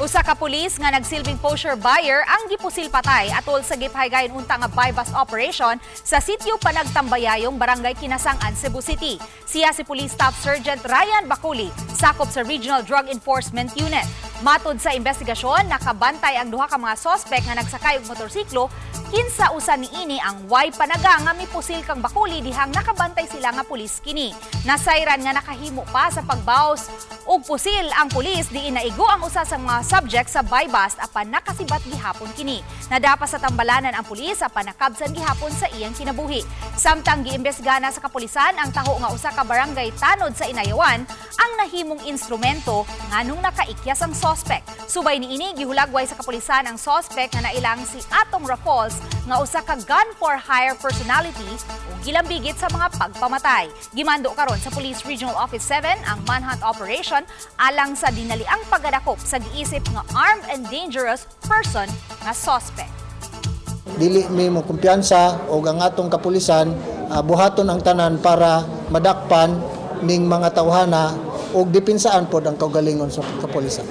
Usa ka pulis nga nagsilbing kosher buyer ang gipusil patay atol sa gipahaygayon unta nga buy bust operation sa sitio Panagtambayayong Barangay Kinasangan, Cebu City. Siya si Police Staff Sergeant Ryan Bakuli, sakop sa Regional Drug Enforcement Unit. Matod sa investigasyon, nakabantay ang duha ka mga sospek nga nagsakay og motorsiklo kinsa usa niini ang way panaga nga mipusil kang Bakuli dihang nakabantay sila nga pulis kini. Nasayran nga nakahimo pa sa pagbaos ug pusil ang pulis di inaigo ang usa sa mga subject sa bust apan nakasibat gihapon kini. Nadapa sa tambalanan ang pulis apan nakabsan gihapon sa iyang kinabuhi. Samtang giimbesgana sa kapulisan ang taho nga usa ka barangay tanod sa Inayawan ang nahimong instrumento nganong nakaikyas ang sospek. Subay niini gihulagway sa kapulisan ang sospek nga nailang si Atong Raffles nga usa ka gun for hire personality ug gilambigit sa mga pagpamatay. Gimando karon sa Police Regional Office 7 ang manhunt operation alang sa dinaliang pagdakop sa giisip nga armed and dangerous person nga sospek. dili mi mo kumpiyansa o ang atong kapulisan ah, buhaton ang tanan para madakpan ning mga tawhana ug dipinsahan pod ang kaugalingon sa kapulisan.